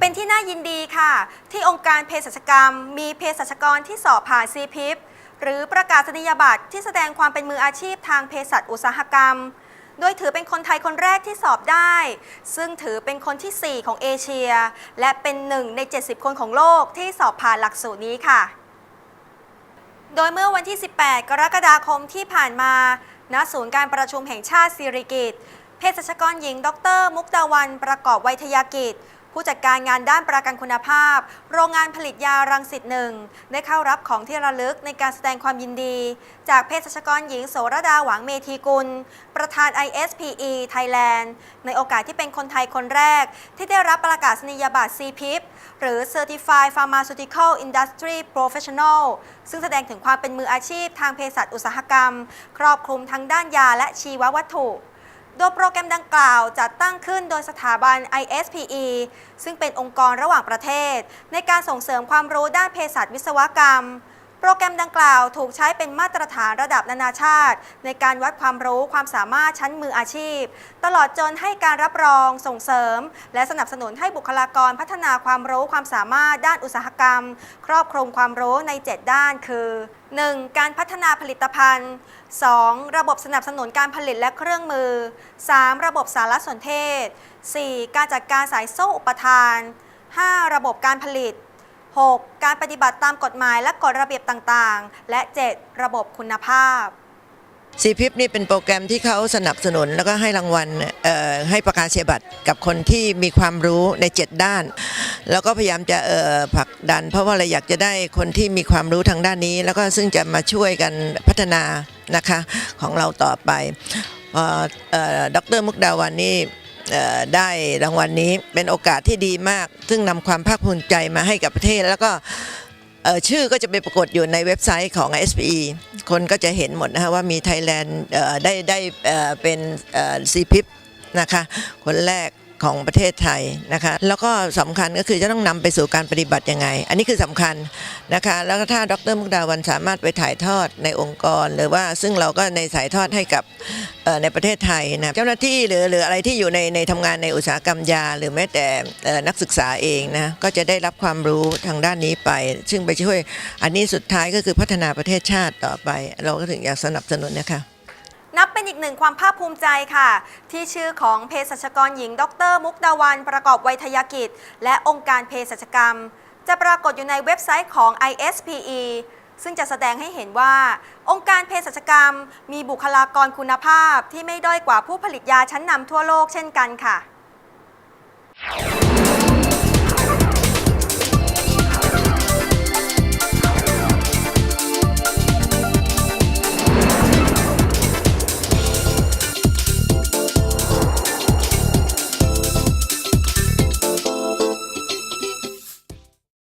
เป็นที่น่ายินดีค่ะ ที่องค์การเภสัชกรรม มีเภสัชกรที่สอบผ่าน CPIP หรือประกาศนียบัตรที่แสดงความเป็นมืออาชีพทางเภสัชอุตสาหกรรม โดยถือเป็นคนไทยคนแรกที่สอบได้ ซึ่งถือเป็นคนที่ 4 ของเอเชีย และเป็นหนึ่งใน 70 คนของโลกที่สอบผ่านหลักสูตรนี้ค่ะ โดยเมื่อวันที่ 18 กรกฎาคมที่ผ่านมา ณ ศูนย์การประชุมแห่งชาติสิริกิติ์เภสัชกรหญิง ดร มุกดาวันประกอบไวยทยากิจ ผู้จัดการงานด้านประกันคุณภาพ โรงงานผลิตยารังสิตหนึ่งได้เข้ารับของที่ระลึกในการแสดงความยินดี จากเภสัชกรหญิงโสรดาหวังเมธีกุล ประธาน ISPE Thailand ในโอกาสที่เป็นคนไทยคนแรก ที่ได้รับประกาศนียบัตร CPIP หรือ Certified Pharmaceutical Industry Professional ซึ่งแสดงถึงความเป็นมืออาชีพทางเภสัชอุตสาหกรรม ครอบคลุมทั้งด้านยาและชีววัตถุ โดยโปรแกรมดังกล่าวจัดตั้งขึ้นโดยสถาบัน ISPE ซึ่งเป็นองค์กรระหว่างประเทศ ในการส่งเสริมความรู้ด้านเภสัชวิศวกรรม โปรแกรมดังกล่าวถูกใช้เป็นมาตรฐานระดับนานาชาติ ในการวัดความรู้ความสามารถชั้นมืออาชีพ ตลอดจนให้การรับรองส่งเสริม และสนับสนุนให้บุคลากรพัฒนาความรู้ความสามารถด้านอุตสาหกรรม ครอบคลุมความรู้ใน 7 ด้านคือ 1. การพัฒนาผลิตภัณฑ์ 2. ระบบสนับสนุนการผลิตและเครื่องมือ 3. ระบบสารสนเทศ 4. การจัดการสายโซ่อุปทาน 5. ระบบการผลิต 6. การปฏิบัติตามกฎหมายและกฎระเบียบต่างๆ และ 7. ระบบคุณภาพ ซีพิปนี่เป็นโปรแกรมที่เขาสนับสนุนแล้วก็ให้รางวัลให้ประกาศเสียบัตรกับคนที่มีความรู้ใน 7 ด้าน แล้วก็พยายามจะผลักดัน เพราะว่าเราอยากจะได้คนที่มีความรู้ทางด้านนี้ แล้วก็ซึ่งจะมาช่วยกันพัฒนานะคะของเราต่อไปออเอ่อดรมุกดาวันนี่ ได้รางวัลนี้เป็นโอกาสที่ดีมาก ซึ่งนำความภาคภูมิใจมาให้กับประเทศ แล้วก็ชื่อก็จะไปปรากฏอยู่ในเว็บไซต์ของ SPE คนก็จะเห็นหมดนะคะว่ามีไทยแลนด์ได้ได้เอ่อเป็นซีพิปนะคะ คนแรก ของประเทศไทยนะคะแล้วก็สำคัญก็คือจะต้องนำไปสู่การปฏิบัติยังไง อันนี้คือสำคัญนะคะแล้วก็ถ้าดรมุกดาวันสามารถไปถ่ายทอดในองค์กร หรือว่าซึ่งเราก็ในถ่ายทอดให้กับในประเทศไทยนะเจ้าหน้าที่หรือหรืออะไรที่อยู่ในในทำงานในอุตสาหกรรมยา หรือแม้แต่นักศึกษาเองนะก็จะได้รับความรู้ทางด้านนี้ไป ซึ่งไปช่วยอันนี้สุดท้ายก็คือพัฒนาประเทศชาติต่อไป เราก็ถึงอยากสนับสนุนนะคะ หนึ่งความภาคภูมิใจค่ะ ที่ชื่อของเภสัชกรหญิง ดร มุกดาวัน ประกอบไวยทยากิจ และองค์การเภสัชกรรม จะปรากฏอยู่ในเว็บไซต์ของ ISPE ซึ่งจะแสดงให้เห็นว่า องค์การเภสัชกรรม มีบุคลากรคุณภาพที่ไม่ด้อยกว่าผู้ผลิตยาชั้นนำทั่วโลกเช่นกันค่ะ